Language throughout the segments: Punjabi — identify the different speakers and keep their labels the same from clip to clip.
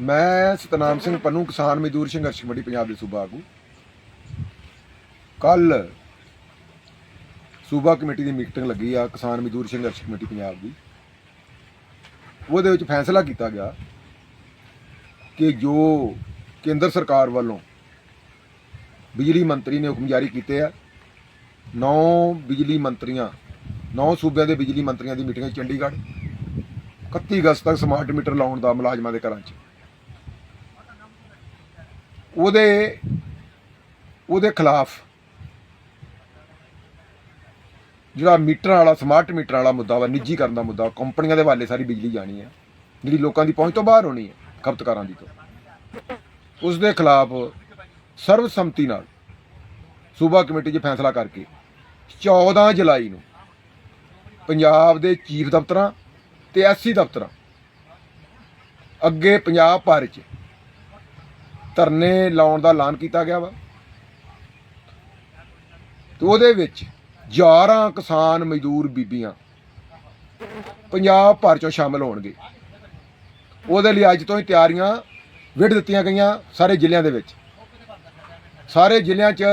Speaker 1: ਮੈਂ ਸਤਨਾਮ ਸਿੰਘ ਪੰਨੂ, ਕਿਸਾਨ ਮਜ਼ਦੂਰ ਸੰਘਰਸ਼ ਕਮੇਟੀ ਪੰਜਾਬ ਦੇ ਸੂਬਾ ਆਗੂ। ਕੱਲ ਸੂਬਾ ਕਮੇਟੀ ਦੀ ਮੀਟਿੰਗ ਲੱਗੀ ਆ ਕਿਸਾਨ ਮਜ਼ਦੂਰ ਸੰਘਰਸ਼ ਕਮੇਟੀ ਪੰਜਾਬ ਦੀ। ਉਹਦੇ ਵਿੱਚ ਫੈਸਲਾ ਕੀਤਾ ਗਿਆ ਕਿ ਜੋ ਕੇਂਦਰ ਸਰਕਾਰ ਵੱਲੋਂ ਬਿਜਲੀ ਮੰਤਰੀ ਨੇ ਹੁਕਮ ਜਾਰੀ ਕੀਤੇ ਆ, ਨੌ ਬਿਜਲੀ ਮੰਤਰੀਆਂ, ਨੌ ਸੂਬਿਆਂ ਦੇ ਬਿਜਲੀ ਮੰਤਰੀਆਂ ਦੀ ਮੀਟਿੰਗ ਚੰਡੀਗੜ੍ਹ 31 ਅਗਸਤ ਤੱਕ ਸਮਾਰਟ ਮੀਟਰ ਲਾਉਣ ਦਾ ਮੁਲਾਜ਼ਮਾਂ ਦੇ ਘਰਾਂ 'ਚ। ਉਹਦੇ ਉਹਦੇ ਖਿਲਾਫ ਜਿਹੜਾ ਮੀਟਰ ਵਾਲਾ ਸਮਾਰਟ ਮੀਟਰ ਵਾਲਾ ਮੁੱਦਾ ਵਾ ਨਿੱਜੀਕਰਨ ਦਾ ਮੁੱਦਾ, ਕੰਪਨੀਆਂ ਦੇ ਹਵਾਲੇ ਸਾਰੀ ਬਿਜਲੀ ਜਾਣੀ ਹੈ ਜਿਹੜੀ ਲੋਕਾਂ ਦੀ ਪਹੁੰਚ ਤੋਂ ਬਾਹਰ ਹੋਣੀ ਹੈ ਖਪਤਕਾਰਾਂ ਦੀ ਤੋਂ। ਉਸ ਦੇ ਖਿਲਾਫ ਸਰਵਸੰਮਤੀ ਨਾਲ ਸੂਬਾ ਕਮੇਟੀ 'ਚ ਫੈਸਲਾ ਕਰਕੇ 14 ਜੁਲਾਈ ਨੂੰ ਪੰਜਾਬ ਦੇ ਚੀਫ ਦਫ਼ਤਰਾਂ ਤੇ ਐਸਸੀ ਦਫ਼ਤਰਾਂ, ਅੱਗੇ ਪੰਜਾਬ ਭਰ 'ਚ ਧਰਨੇ ਲਾਉਣ ਦਾ ਐਲਾਨ ਕੀਤਾ ਗਿਆ ਵਾ। ਤੇ ਉਹਦੇ ਵਿੱਚ 11 ਕਿਸਾਨ ਮਜ਼ਦੂਰ ਬੀਬੀਆਂ ਪੰਜਾਬ ਭਰ ਚੋਂ ਸ਼ਾਮਲ ਹੋਣਗੇ। ਉਹਦੇ ਲਈ ਅੱਜ ਤੋਂ ਹੀ ਤਿਆਰੀਆਂ ਵਿੱਢ ਦਿੱਤੀਆਂ ਗਈਆਂ ਸਾਰੇ ਜ਼ਿਲ੍ਹਿਆਂ ਦੇ ਵਿੱਚ। ਸਾਰੇ ਜ਼ਿਲ੍ਹਿਆਂ 'ਚ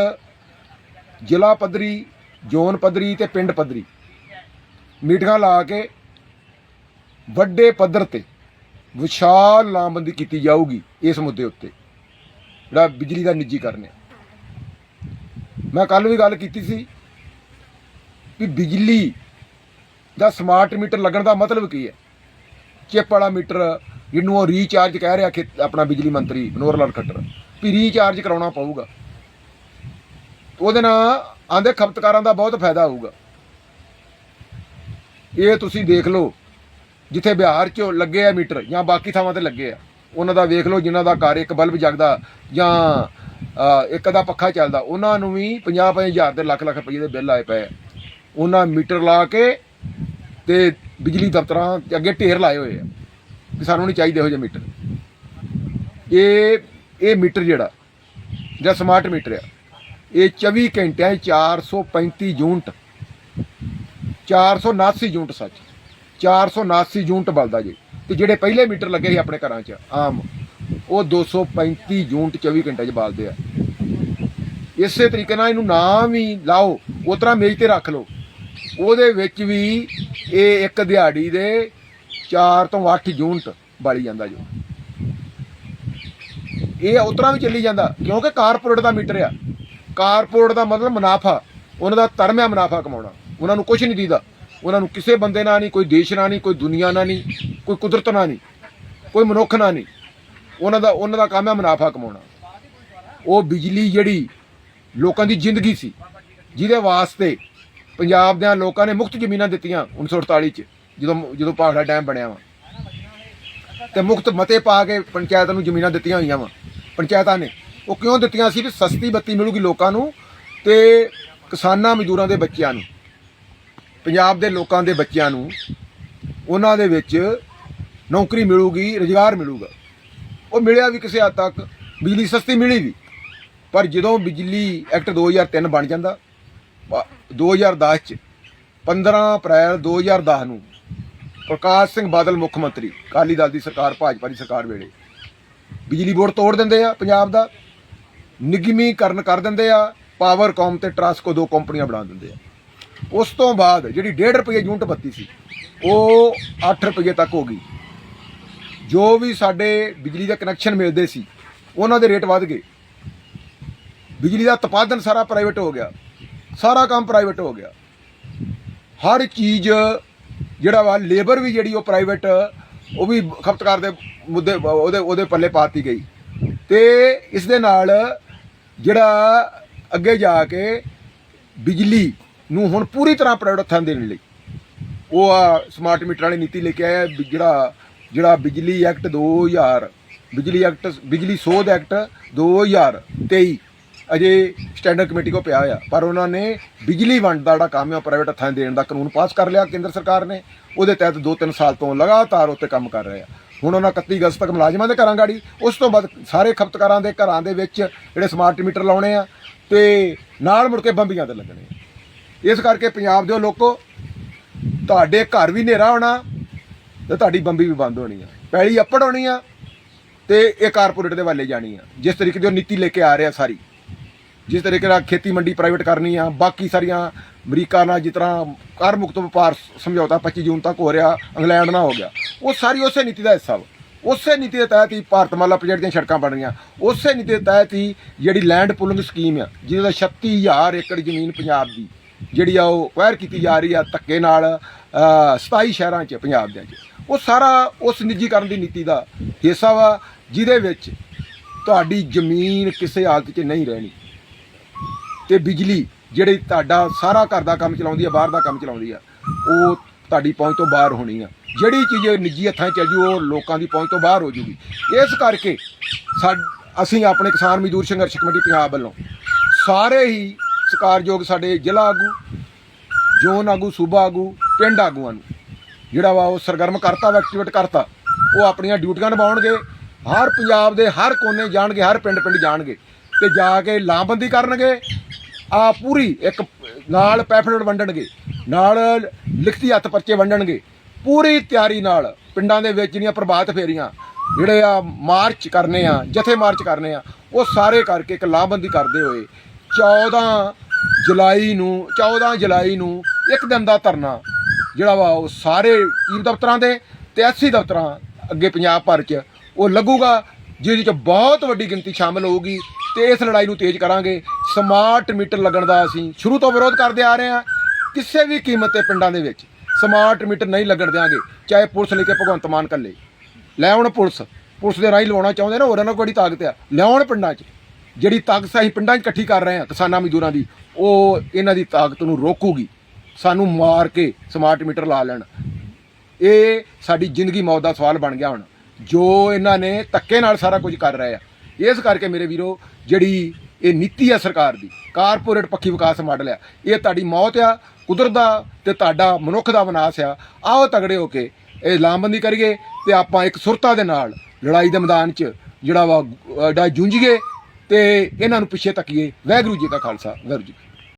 Speaker 1: ਜ਼ਿਲ੍ਹਾ ਪੱਧਰੀ, ਜ਼ੋਨ ਪੱਧਰੀ ਤੇ ਪਿੰਡ ਪੱਧਰੀ ਮੀਟਿੰਗਾਂ ਲਾ ਕੇ ਵੱਡੇ ਪੱਧਰ ਤੇ ਵਿਸ਼ਾਲ ਲਾਮਬੰਦੀ ਕੀਤੀ ਜਾਊਗੀ ਇਸ ਮੁੱਦੇ ਉੱਤੇ। ਜਿਹੜਾ ਬਿਜਲੀ ਦਾ ਨਿੱਜੀਕਰਨ ਹੈ। ਮੈਂ ਕੱਲ ਵੀ ਗੱਲ ਕੀਤੀ ਸੀ ਵੀ ਬਿਜਲੀ ਦਾ ਸਮਾਰਟ ਮੀਟਰ ਲੱਗਣ ਦਾ ਮਤਲਬ ਕੀ ਹੈ? ਚਿੱਪ ਵਾਲਾ ਮੀਟਰ ਜਿਹਨੂੰ ਉਹ ਰੀਚਾਰਜ ਕਹਿ ਰਿਹਾ ਕਿ ਆਪਣਾ ਬਿਜਲੀ ਮੰਤਰੀ ਮਨੋਹਰ ਲਾਲ ਖੱਟਰ, ਵੀ ਰੀਚਾਰਜ ਕਰਾਉਣਾ ਪਊਗਾ। ਉਹਦੇ ਨਾਲ ਆਂਦੇ ਖਪਤਕਾਰਾਂ ਦਾ ਬਹੁਤ ਫਾਇਦਾ ਹੋਊਗਾ। ਇਹ ਤੁਸੀਂ ਦੇਖ ਲਓ, ਜਿੱਥੇ ਬਿਹਾਰ 'ਚ ਲੱਗੇ ਆ ਮੀਟਰ ਜਾਂ ਬਾਕੀ ਥਾਵਾਂ ਤੇ ਲੱਗੇ ਆ। ਉਹਨਾਂ ਦਾ ਵੇਖ ਲਓ ਜਿਨ੍ਹਾਂ ਦਾ ਘਰ ਇੱਕ ਬਲਬ ਜਗਦਾ ਜਾਂ ਇੱਕ ਦਾ ਪੱਖਾ ਚੱਲਦਾ, ਉਹਨਾਂ ਨੂੰ ਵੀ 50 ਹਜ਼ਾਰ ਦੇ ਲੱਖ ਲੱਖ ਰੁਪਏ ਦੇ ਬਿੱਲ ਆਏ ਪਏ। ਆ ਉਹਨਾਂ ਮੀਟਰ ਲਾ ਕੇ ਤੇ ਬਿਜਲੀ ਦਫ਼ਤਰਾਂ ਅੱਗੇ ਢੇਰ ਲਾਏ ਹੋਏ ਆ ਕਿ ਸਾਨੂੰ ਨਹੀਂ ਚਾਹੀਦੇ ਇਹੋ ਜਿਹੇ ਮੀਟਰ। ਇਹ ਇਹ ਮੀਟਰ ਜਿਹੜਾ ਜਿਹੜਾ ਸਮਾਰਟ ਮੀਟਰ ਆ, ਇਹ 24 ਘੰਟਿਆਂ 'ਚ 435 ਯੂਨਿਟ 479 ਯੂਨਿਟ ਸੱਚ 479 ਯੂਨਿਟ ਬਲਦਾ ਜੀ। ਤੇ ਜਿਹੜੇ ਪਹਿਲੇ ਮੀਟਰ ਲੱਗੇ ਸੀ ਆਪਣੇ ਘਰਾਂ 'ਚ, ਆਮ, ਉਹ 235 ਯੂਨਿਟ 24 ਘੰਟੇ 'ਚ ਬਾਲਦੇ ਆ। ਇਸੇ ਤਰੀਕੇ ਨਾਲ ਇਹਨੂੰ ਨਾ ਵੀ ਲਾਓ, ਉਸ ਤਰ੍ਹਾਂ ਮੇਜ਼ ਤੇ ਰੱਖ ਲਓ। ਉਹਦੇ ਵਿੱਚ ਵੀ ਇਹ ਇੱਕ ਦਿਹਾੜੀ ਦੇ 4 ਤੋਂ 8 ਯੂਨਿਟ ਬਾਲੀ ਜਾਂਦਾ ਜੋ। ਇਹ ਉਤਰਾ ਵੀ ਚੱਲੀ ਜਾਂਦਾ, ਕਿਉਂਕਿ ਕਾਰਪੋਰੇਟ ਦਾ ਮੀਟਰ ਆ। ਕਾਰਪੋਰੇਟ ਦਾ ਮਤਲਬ ਮੁਨਾਫਾ, ਉਹਨਾਂ ਦਾ ਧਰਮ ਹੈ ਮੁਨਾਫਾ ਕਮਾਉਣਾ, ਉਹਨਾਂ ਨੂੰ ਕੁਝ ਨਹੀਂ ਦੀਦਾ। ਉਹਨਾਂ ਨੂੰ ਕਿਸੇ ਬੰਦੇ ਨਾਲ ਨਹੀਂ, ਕੋਈ ਦੇਸ਼ ਨਾਲ ਨਹੀਂ, ਕੋਈ ਦੁਨੀਆ ਨਾਲ ਨਹੀਂ, ਕੋਈ ਕੁਦਰਤ ਨਾਲ ਨਹੀਂ, ਕੋਈ ਮਨੁੱਖ ਨਾਲ ਨਹੀਂ। ਉਹਨਾਂ ਦਾ ਉਹਨਾਂ ਦਾ ਕੰਮ ਹੈ ਮੁਨਾਫਾ ਕਮਾਉਣਾ। ਉਹ ਬਿਜਲੀ ਜਿਹੜੀ ਲੋਕਾਂ ਦੀ ਜ਼ਿੰਦਗੀ ਸੀ, ਜਿਹਦੇ ਵਾਸਤੇ ਪੰਜਾਬ ਦੇ ਲੋਕਾਂ ਨੇ ਮੁਕਤ ਜ਼ਮੀਨਾਂ ਦਿੱਤੀਆਂ 1948 ਚ, ਜਦੋਂ ਜਦੋਂ ਭਾਖੜਾ ਡੈਮ ਬਣਿਆ ਵਾ। ਤੇ ਮੁਕਤ ਮਤੇ ਪਾ ਕੇ ਪੰਚਾਇਤਾਂ ਨੂੰ ਜ਼ਮੀਨਾਂ ਦਿੱਤੀਆਂ ਹੋਈਆਂ ਵਾ, ਪੰਚਾਇਤਾਂ ਨੇ। ਉਹ ਕਿਉਂ ਦਿੱਤੀਆਂ ਸੀ ਵੀ ਸਸਤੀ ਬੱਤੀ ਮਿਲੂਗੀ ਲੋਕਾਂ ਨੂੰ ਤੇ ਕਿਸਾਨਾਂ, ਮਜ਼ਦੂਰਾਂ ਦੇ ਬੱਚਿਆਂ ਨੂੰ? ਪੰਜਾਬ ਦੇ ਲੋਕਾਂ ਦੇ ਬੱਚਿਆਂ ਨੂੰ ਉਹਨਾਂ ਦੇ ਵਿੱਚ ਨੌਕਰੀ ਮਿਲੂਗੀ, ਰੁਜ਼ਗਾਰ ਮਿਲੂਗਾ। ਉਹ ਮਿਲਿਆ ਵੀ ਕਿਸੇ ਹੱਦ ਤੱਕ, ਬਿਜਲੀ ਸਸਤੀ ਮਿਲੀ ਵੀ। ਪਰ ਜਦੋਂ ਬਿਜਲੀ ਐਕਟ 2003 ਬਣ ਜਾਂਦਾ, ਪ- 2010 ਚ 15 ਅਪ੍ਰੈਲ 2010 ਨੂੰ ਪ੍ਰਕਾਸ਼ ਸਿੰਘ ਬਾਦਲ ਮੁੱਖ ਮੰਤਰੀ, ਅਕਾਲੀ ਦਲ ਦੀ ਸਰਕਾਰ, ਭਾਜਪਾ ਦੀ ਸਰਕਾਰ ਵੇਲੇ ਬਿਜਲੀ ਬੋਰਡ ਤੋੜ ਦਿੰਦੇ ਆ ਪੰਜਾਬ ਦਾ, ਨਿਗਮੀਕਰਨ ਕਰ ਦਿੰਦੇ ਆ ਪਾਵਰਕਾਮ ਤੇ ਟਰਾਸਕੋ ਦੋ ਕੰਪਨੀਆਂ ਬਣਾ ਦਿੰਦੇ ਆ। ਉਸ ਤੋਂ ਬਾਅਦ ਜਿਹੜੀ 1.5 ਰੁਪਏ ਯੂਨਿਟ ਬੱਤੀ ਸੀ, ਉਹ 8 ਰੁਪਏ ਤੱਕ ਹੋ ਗਈ। ਜੋ ਵੀ ਸਾਡੇ ਬਿਜਲੀ ਦੇ ਕਨੈਕਸ਼ਨ ਮਿਲਦੇ ਸੀ, ਉਹਨਾਂ ਦੇ ਰੇਟ ਵੱਧ ਗਏ। ਬਿਜਲੀ ਦਾ ਉਤਪਾਦਨ ਸਾਰਾ ਪ੍ਰਾਈਵੇਟ ਹੋ ਗਿਆ। ਸਾਰਾ ਕੰਮ ਪ੍ਰਾਈਵੇਟ ਹੋ ਗਿਆ। ਹਰ ਚੀਜ਼ ਜਿਹੜਾ ਵਾ ਲੇਬਰ ਵੀ ਜਿਹੜੀ ਉਹ ਪ੍ਰਾਈਵੇਟ ਉਹ ਵੀ ਖਪਤਕਾਰ ਦੇ ਮੁੱਦੇ, ਉਹਦੇ ਉਹਦੇ ਪੱਲੇ ਪਾਤੀ ਗਈ। ਤੇ ਇਸ ਦੇ ਨਾਲ ਜਿਹੜਾ ਅੱਗੇ ਜਾ ਕੇ ਬਿਜਲੀ ਨੂੰ ਹੁਣ ਪੂਰੀ ਤਰ੍ਹਾਂ ਪ੍ਰਾਈਵੇਟ ਹੱਥਾਂ ਦੇਣ ਲਈ। ਉਹ ਆ ਸਮਾਰਟ ਮੀਟਰ ਵਾਲੀ ਨੀਤੀ ਲੈ ਕੇ ਆਇਆ, ਵੀ ਜਿਹੜਾ ਜਿਹੜਾ ਬਿਜਲੀ ਐਕਟ 2000 ਬਿਜਲੀ ਐਕਟ, ਬਿਜਲੀ ਸੋਧ ਐਕਟ 2023 ਅਜੇ ਸਟੈਂਡਰਡ ਕਮੇਟੀ ਕੋ ਪਿਆ ਹੋਇਆ। ਪਰ ਉਹਨਾਂ ਨੇ ਬਿਜਲੀ ਵੰਡ ਦਾ ਜਿਹੜਾ ਕੰਮ ਹੈ ਪ੍ਰਾਈਵੇਟ ਹੱਥਾਂ 'ਚ ਦੇਣ ਦਾ ਕਾਨੂੰਨ ਪਾਸ ਕਰ ਲਿਆ ਕੇਂਦਰ ਸਰਕਾਰ ਨੇ। ਉਹਦੇ ਤਹਿਤ 2-3 ਸਾਲ ਤੋਂ ਲਗਾਤਾਰ ਉੱਤੇ ਕੰਮ ਕਰ ਰਹੇ ਆ। ਹੁਣ ਉਹਨਾਂ 31 ਅਗਸਤ ਤੱਕ ਮੁਲਾਜ਼ਮਾਂ ਦੇ ਘਰਾਂ ਗਾੜੀ। ਉਸ ਤੋਂ ਬਾਅਦ ਸਾਰੇ ਖਪਤਕਾਰਾਂ ਦੇ ਘਰਾਂ ਦੇ ਵਿੱਚ ਜਿਹੜੇ ਸਮਾਰਟ ਮੀਟਰ ਲਾਉਣੇ ਆ, ਤੇ ਨਾਲ ਮੁੜ ਕੇ ਬੰਬੀਆਂ ਤੇ ਲੱਗਣੇ ਆ। ਇਸ ਕਰਕੇ ਪੰਜਾਬ ਦੇ ਲੋਕੋ, ਤੁਹਾਡੇ ਘਰ ਵੀ ਹਨੇਰਾ ਹੋਣਾ ਤੇ ਤੁਹਾਡੀ ਬੰਬੀ ਵੀ ਬੰਦ ਹੋਣੀ ਆ। ਪੈਲੀ ਅੱਪੜ ਹੋਣੀ ਆ ਤੇ ਇਹ ਕਾਰਪੋਰੇਟ ਦੇ ਵੱਲੇ ਜਾਣੀ ਆ। ਜਿਸ ਤਰੀਕੇ ਦੀ ਉਹ ਨੀਤੀ ਲੈ ਕੇ ਆ ਰਿਹਾ ਸਾਰੀ। ਜਿਸ ਤਰੀਕੇ ਨਾਲ ਖੇਤੀ ਮੰਡੀ ਪ੍ਰਾਈਵੇਟ ਕਰਨੀ ਆ, ਬਾਕੀ ਸਾਰੀਆਂ ਅਮਰੀਕਾ ਨਾਲ ਜਿਸ ਤਰ੍ਹਾਂ ਕਰ ਮੁਕਤ ਵਪਾਰ ਸਮਝੌਤਾ 25 ਜੂਨ ਤੱਕ ਹੋ ਰਿਹਾ, ਇੰਗਲੈਂਡ ਨਾਲ ਹੋ ਗਿਆ। ਉਹ ਸਾਰੀ ਉਸੇ ਨੀਤੀ ਦਾ ਹਿੱਸਾ ਵਾ। ਉਸੇ ਨੀਤੀ ਦੇ ਤਹਿਤ ਹੀ ਭਾਰਤਮਾਲਾ ਪ੍ਰੋਜੈਕਟ ਦੀਆਂ ਸੜਕਾਂ ਬਣ ਰਹੀਆਂ। ਉਸੇ ਨੀਤੀ ਦੇ ਤਹਿਤ ਹੀ ਜਿਹੜੀ ਲੈਂਡ ਪੁਲਿੰਗ ਸਕੀਮ ਆ, ਜਿਹਦਾ 36000 ਏਕੜ ਜ਼ਮੀਨ ਪੰਜਾਬ ਦੀ ਜਿਹੜੀ ਆ ਉਹ ਅਕਵਾਇਰ ਕੀਤੀ ਜਾ ਰਹੀ ਆ ਧੱਕੇ ਨਾਲ ਅ, 27 ਸ਼ਹਿਰਾਂ 'ਚ ਪੰਜਾਬ ਦੇ 'ਚ ਉਹ ਸਾਰਾ ਉਸ ਨਿੱਜੀਕਰਨ ਦੀ ਨੀਤੀ ਦਾ ਹਿੱਸਾ ਵਾ ਜਿਹਦੇ ਵਿੱਚ ਤੁਹਾਡੀ ਜ਼ਮੀਨ ਕਿਸੇ ਹਾਲਤ 'ਚ ਨਹੀਂ ਰਹਿਣੀ। ਤੇ ਬਿਜਲੀ ਜਿਹੜੀ ਤੁਹਾਡਾ ਸਾਰਾ ਘਰ ਦਾ ਕੰਮ ਚਲਾਉਂਦੀ ਆ ਬਾਹਰ ਦਾ ਕੰਮ ਚਲਾਉਂਦੀ ਆ ਉਹ ਤੁਹਾਡੀ ਪਹੁੰਚ ਤੋਂ ਬਾਹਰ ਹੋਣੀ ਆ। ਜਿਹੜੀ ਚੀਜ਼ ਨਿੱਜੀ ਹੱਥਾਂ 'ਚ ਚੱਲ ਜੂ ਉਹ ਲੋਕਾਂ ਦੀ ਪਹੁੰਚ ਤੋਂ ਬਾਹਰ ਹੋ ਜੂਗੀ। ਇਸ ਕਰਕੇ ਸਾਡ ਅਸੀਂ ਆਪਣੇ ਕਿਸਾਨ ਮਜ਼ਦੂਰ ਸੰਘਰਸ਼ ਕਮੇਟੀ ਪੰਜਾਬ ਵੱਲੋਂ ਸਾਰੇ ਹੀ ਸਤਿਕਾਰਯੋਗ ਸਾਡੇ ਜ਼ਿਲ੍ਹਾ ਆਗੂ, ਜ਼ੋਨ ਆਗੂ, ਸੂਬਾ ਆਗੂ, ਪਿੰਡ ਆਗੂਆਂ ਨੂੰ। ਜਿਹੜਾ ਵਾ ਉਹ ਸਰਗਰਮ ਕਰਤਾ ਵਾ ਐਕਟੀਵੇਟ ਕਰਤਾ, ਉਹ ਆਪਣੀਆਂ ਡਿਊਟੀਆਂ ਨਿਭਾਉਣਗੇ। ਹਰ ਪੰਜਾਬ ਦੇ ਹਰ ਕੋਨੇ ਜਾਣਗੇ, ਹਰ ਪਿੰਡ ਪਿੰਡ ਜਾਣਗੇ ਤੇ ਜਾ ਕੇ ਲਾਮਬੰਦੀ ਕਰਨਗੇ। ਆ ਪੂਰੀ ਇੱਕ ਨਾਲ ਪੈਫਲੇਟ ਵੰਡਣਗੇ, ਨਾਲ ਲਿਖਤੀ ਹੱਥ ਪਰਚੇ ਵੰਡਣਗੇ। ਪੂਰੀ ਤਿਆਰੀ ਨਾਲ ਪਿੰਡਾਂ ਦੇ ਵਿੱਚ ਜਿਹੜੀਆਂ ਪ੍ਰਭਾਤ ਫੇਰੀਆਂ, ਜਿਹੜੇ ਆ ਮਾਰਚ ਕਰਨੇ ਆ, ਜਥੇ ਮਾਰਚ ਕਰਨੇ ਆ, ਉਹ ਸਾਰੇ ਕਰਕੇ ਇੱਕ ਲਾਮਬੰਦੀ ਕਰਦੇ ਹੋਏ 14 ਜੁਲਾਈ ਨੂੰ 14 ਜੁਲਾਈ ਨੂੰ ਇੱਕ ਦਿਨ ਦਾ ਧਰਨਾ, ਜਿਹੜਾ ਵਾ ਉਹ ਸਾਰੇ ਈਰ ਦਫ਼ਤਰਾਂ ਦੇ ਤੇ 80 ਦਫ਼ਤਰਾਂ ਅੱਗੇ ਪੰਜਾਬ ਭਰ 'ਚ ਉਹ ਲੱਗੂਗਾ, ਜਿਹਦੇ 'ਚ ਬਹੁਤ ਵੱਡੀ ਗਿਣਤੀ ਸ਼ਾਮਲ ਹੋਊਗੀ ਤੇ ਇਸ ਲੜਾਈ ਨੂੰ ਤੇਜ਼ ਕਰਾਂਗੇ। ਸਮਾਰਟ ਮੀਟਰ ਲੱਗਣ ਦਾ ਅਸੀਂ ਸ਼ੁਰੂ ਤੋਂ ਵਿਰੋਧ ਕਰਦੇ ਆ ਰਹੇ ਹਾਂ। ਕਿਸੇ ਵੀ ਕੀਮਤ ਤੇ ਪਿੰਡਾਂ ਦੇ ਵਿੱਚ ਸਮਾਰਟ ਮੀਟਰ ਨਹੀਂ ਲੱਗਣ ਦਿਆਂਗੇ, ਚਾਹੇ ਪੁਲਿਸ ਲੈ ਕੇ ਭਗਵੰਤ ਮਾਨ ਕੱਲੇ। ਲੈ ਆਉਣ ਪੁਲਿਸ ਪੁਲਿਸ ਦੇ ਰਾਹੀਂ ਲਵਾਉਣਾ ਚਾਹੁੰਦੇ ਨਾ ਉਹਨਾਂ ਨਾਲ ਕਿਹੜੀ ਤਾਕਤ ਆ? ਲਿਆਉਣ ਪਿੰਡਾਂ 'ਚ। ਜਿਹੜੀ ਤਾਕਤ ਅਸੀਂ ਪਿੰਡਾਂ 'ਚ ਇਕੱਠੀ ਕਰ ਰਹੇ ਹਾਂ ਕਿਸਾਨਾਂ ਮਜ਼ਦੂਰਾਂ ਦੀ ਉਹ ਇਹਨਾਂ ਦੀ ਤਾਕਤ ਨੂੰ ਰੋਕੂਗੀ। ਸਾਨੂੰ ਮਾਰ ਕੇ ਸਮਾਰਟ ਮੀਟਰ ਲਾ ਲੈਣ। ਇਹ ਸਾਡੀ ਜ਼ਿੰਦਗੀ ਮੌਤ ਦਾ ਸਵਾਲ ਬਣ ਗਿਆ ਹੁਣ। ਜੋ ਇਹਨਾਂ ਨੇ ਧੱਕੇ ਨਾਲ ਸਾਰਾ ਕੁਝ ਕਰ ਰਹੇ ਆ। ਇਸ ਕਰਕੇ ਮੇਰੇ ਵੀਰੋ ਜਿਹੜੀ ਇਹ ਨੀਤੀ ਆ ਸਰਕਾਰ ਦੀ ਕਾਰਪੋਰੇਟ ਪੱਖੀ ਵਿਕਾਸ ਮਾਡਲ ਆ ਇਹ ਤੁਹਾਡੀ ਮੌਤ ਆ ਕੁਦਰਤ ਦਾ ਤੇ ਤੁਹਾਡਾ ਮਨੁੱਖ ਦਾ ਵਿਨਾਸ਼ ਆ। ਆਓ ਤਗੜੇ ਹੋ ਕੇ ਇਹ ਲਾਮਬੰਦੀ ਕਰੀਏ ਤੇ ਆਪਾਂ ਇੱਕ ਸੁਰਤਾ ਦੇ ਨਾਲ ਲੜਾਈ ਦੇ ਮੈਦਾਨ 'ਚ ਜਿਹੜਾ ਵਾ ਅਹ, ਜੂਝੀਏ ਤੇ ਇਹਨਾਂ ਨੂੰ ਪਿੱਛੇ ਤੱਕੀਏ ਵਾਹਿਗੁਰੂ ਜੀ ਕਾ ਖਾਲਸਾ ਵਾਹਿਗੁਰੂ ਜੀ